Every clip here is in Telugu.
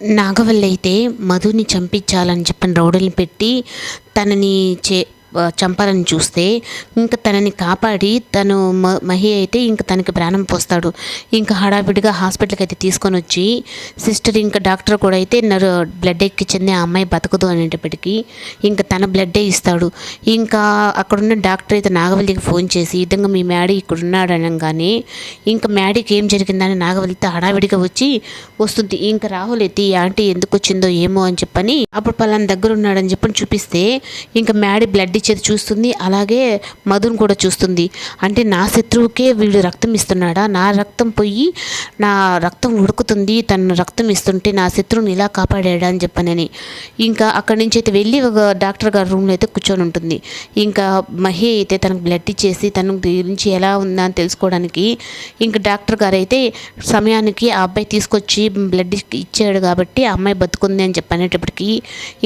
నాగవల్లి అయితే మధుని చంపించాలని చెప్పిన రౌడీని పెట్టి తనని చే చంపాలని చూస్తే ఇంకా తనని కాపాడి తను మ మహి అయితే ఇంకా తనకి ప్రాణం పోస్తాడు. ఇంకా హడావిడిగా హాస్పిటల్కి అయితే తీసుకొని వచ్చి సిస్టర్ ఇంకా డాక్టర్ కూడా అయితే నరు బ్లడ్ ఎక్కించింది ఆ అమ్మాయి బతకదు అనేటప్పటికీ ఇంకా తన బ్లడ్డే ఇస్తాడు. ఇంకా అక్కడున్న డాక్టర్ అయితే నాగవల్లికి ఫోన్ చేసి విధంగా మీ మ్యాడీ ఇక్కడ ఉన్నాడు అనగానే ఇంకా మ్యాడీకి ఏం జరిగిందని నాగవల్లితో హడావిడిగా వచ్చి వస్తుంది. ఇంకా రాహుల్ అయితే ఈ ఆంటీ ఎందుకు వచ్చిందో ఏమో అని చెప్పని అప్పుడు పలానా దగ్గర ఉన్నాడని చెప్పని చూపిస్తే ఇంకా మ్యాడీ బ్లడ్ ఇచ్చేది చూస్తుంది అలాగే మధుని కూడా చూస్తుంది. అంటే నా శత్రువుకే వీడు రక్తం ఇస్తున్నాడా? నా రక్తం పోయి నా రక్తం ఉడుకుతుంది తన రక్తం ఇస్తుంటే నా శత్రువుని ఇలా కాపాడాడా అని చెప్పనని. ఇంకా అక్కడి నుంచి అయితే వెళ్ళి ఒక డాక్టర్ గారి రూమ్లో అయితే కూర్చొని ఉంటుంది. ఇంకా మహి అయితే తనకు బ్లడ్ ఇచ్చేసి తన గురించి ఎలా ఉందా అని తెలుసుకోవడానికి ఇంకా డాక్టర్ గారు అయితే సమయానికి ఆ అబ్బాయి తీసుకొచ్చి బ్లడ్ ఇచ్చాడు కాబట్టి ఆ అమ్మాయి బతుకుంది అని చెప్పనేటప్పటికీ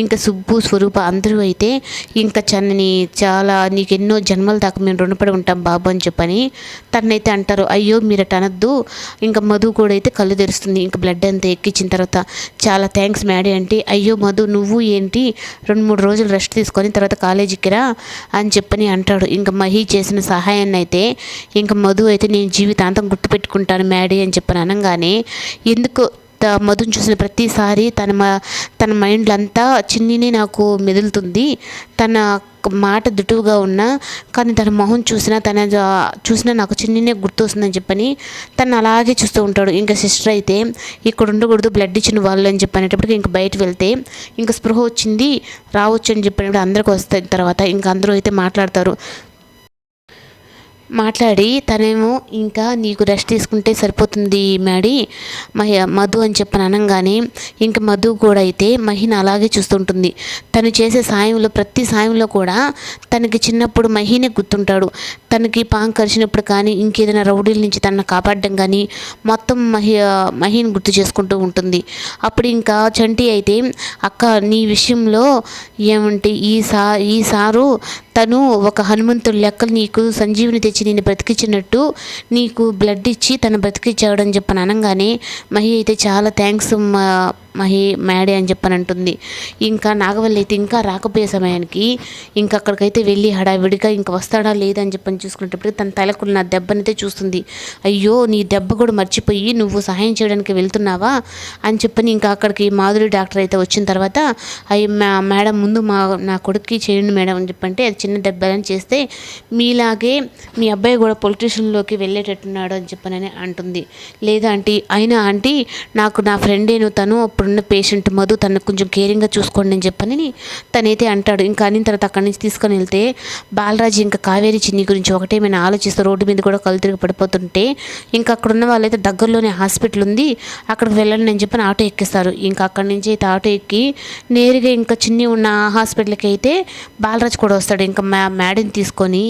ఇంకా సుబ్బు స్వరూప అందరూ అయితే ఇంకా చన్నని చాలా నీకు ఎన్నో జన్మల దాకా మేము రుణపడి ఉంటాం బాబు అని చెప్పని తనైతే అంటారు అయ్యో మీరు అటు అనొద్దు. ఇంకా మధు కూడా అయితే కళ్ళు తెరుస్తుంది. ఇంకా బ్లడ్ అంతా ఎక్కించిన తర్వాత చాలా థ్యాంక్స్ మ్యాడీ అంటే అయ్యో మధు నువ్వు ఏంటి? రెండు మూడు రోజులు రెస్ట్ తీసుకొని తర్వాత కాలేజీకి రా అని చెప్పని అంటాడు. ఇంకా మహి చేసిన సహాయాన్ని అయితే ఇంకా మధు అయితే నేను జీవితాంతం గుర్తుపెట్టుకుంటాను మ్యాడీ అని చెప్పని అనగానే ఎందుకు మధుని చూసిన ప్రతిసారి తన మ తన మైండ్లో అంతా చిన్నినే నాకు మెదులుతుంది. తన మాట దుటువుగా ఉన్నా కానీ తన మొహం చూసినా తన చూసినా నాకు చిన్నినే గుర్తొస్తుందని చెప్పని తను అలాగే చూస్తూ ఉంటాడు. ఇంకా సిస్టర్ అయితే ఇక్కడ ఉండకూడదు బ్లడ్ ఇచ్చిన వాళ్ళు అని చెప్పనేటప్పటికి ఇంకా బయట వెళ్తే ఇంకా స్పృహ వచ్చింది రావచ్చు అని చెప్పినప్పుడు అందరికి వస్తాయి తర్వాత. ఇంకా అందరూ అయితే మాట్లాడతారు. మాట్లాడి తనేమో ఇంకా నీకు రెస్ట్ తీసుకుంటే సరిపోతుంది మేడీ మహి మధు అని చెప్పని అనగానే ఇంకా మధు కూడా అయితే మహిని అలాగే చూస్తుంటుంది. తను చేసే సాయంలో ప్రతి సాయంలో కూడా తనకి చిన్నప్పుడు మహినే గుర్తుంటాడు. తనకి పాంగ్ కరిచినప్పుడు కానీ ఇంకేదైనా రౌడీల నుంచి తనను కాపాడడం కానీ మొత్తం మహి మహిని గుర్తు చేసుకుంటూ ఉంటుంది. అప్పుడు ఇంకా చంటి అయితే అక్క నీ విషయంలో ఏమంటే ఈ సా ఈ సారు తను ఒక హనుమంతుడి లెక్కలు నీకు సంజీవిని తెచ్చి నేను బ్రతికించినట్టు నీకు బ్లడ్ ఇచ్చి తను బ్రతికించాడు అని చెప్పని అనగానే మహి అయితే చాలా థ్యాంక్స్ మహి మ్యాడే అని చెప్పని అంటుంది ఇంకా నాగవల్లి అయితే ఇంకా రాకపోయే సమయానికి ఇంకా అక్కడికైతే వెళ్ళి హడావిడిగా ఇంకా వస్తాడా లేదా అని చెప్పని చూసుకునేటప్పుడు తన తలకున్న దెబ్బనైతే చూస్తుంది. అయ్యో నీ దెబ్బ కూడా మర్చిపోయి నువ్వు సహాయం చేయడానికి వెళ్తున్నావా అని చెప్పని ఇంకా అక్కడికి మాధురి డాక్టర్ అయితే వచ్చిన తర్వాత అయ్యి మేడం ముందు మా నా కొడుక్కి చేయండి మేడం అని చెప్పంటే అది చిన్న దెబ్బలని చేస్తే మీలాగే మీ అబ్బాయి కూడా పొలిటీషియన్లోకి వెళ్ళేటట్టున్నాడు అని చెప్పనని అంటుంది. లేదా ఆంటీ అయినా ఆంటీ నాకు నా ఫ్రెండేను తను అప్పుడు ఉన్న పేషెంట్ మధు తనకు కొంచెం కేరింగ్గా చూసుకోండి అని చెప్పని తనైతే అంటాడు. ఇంకా అనిన తర్వాత అక్కడి నుంచి తీసుకొని వెళ్తే బాలరాజు ఇంకా కావేరి చిన్ని గురించి ఒకటేమైనా ఆలోచిస్తూ రోడ్డు మీద కూడా కళ్ళు తిరిగి పడిపోతుంటే ఇంకా అక్కడ ఉన్న వాళ్ళైతే దగ్గరలోనే హాస్పిటల్ ఉంది. అక్కడికి వెళ్ళండి అని చెప్పని ఆటో ఎక్కిస్తారు. ఇంకా అక్కడి నుంచి అయితే ఆటో ఎక్కి నేరుగా ఇంకా చిన్ని ఉన్న హాస్పిటల్కి అయితే బాలరాజ్ కూడా వస్తాడు. ఇంకా మా మేడని తీసుకొని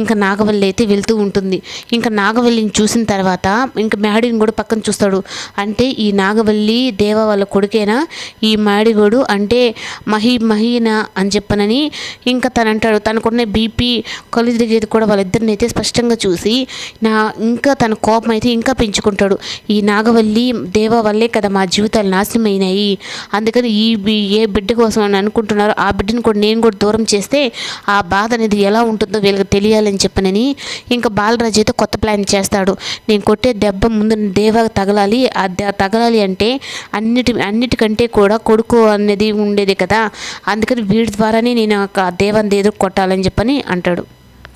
ఇంకా నాగవల్లి అయితే వెళ్తూ ఉంటుంది. ఇంకా నాగవల్లిని చూసిన తర్వాత ఇంకా మేడని కూడా పక్కన చూస్తాడు. అంటే ఈ నాగవల్లి దేవ వాళ్ళ కొడుకేనా? ఈ మాడిగోడు అంటే మహి మహీనా అని చెప్పనని ఇంకా తను అంటాడు తనకున్న బీపీ కళ్ళు తిరిగేది కూడా వాళ్ళిద్దరిని అయితే స్పష్టంగా చూసి నా ఇంకా తన కోపం అయితే ఇంకా పెంచుకుంటాడు. ఈ నాగవల్లి దేవ వల్లే కదా మా జీవితాలు నాశనమైనాయి. అందుకని ఈ బి- ఏ బిడ్డ కోసం అని అనుకుంటున్నారో ఆ బిడ్డను కూడా నేను కూడా దూరం చేస్తే ఆ బాధ అనేది ఎలా ఉంటుందో వీళ్ళకి తెలియాలని చెప్పనని ఇంకా బాలరాజు అయితే కొత్త ప్లాన్ చేస్తాడు. నేను కొట్టే దెబ్బ ముందు దేవ తగలాలి. ఆ దె- తగలాలి అంటే అన్నిటి అన్నిటికంటే కూడా కొడుకు అనేది ఉండేది కదా. అందుకని వీడి ద్వారానే నేను ఒక దేవాన్ని ఏదో కొట్టాలని చెప్పని అంటాడు.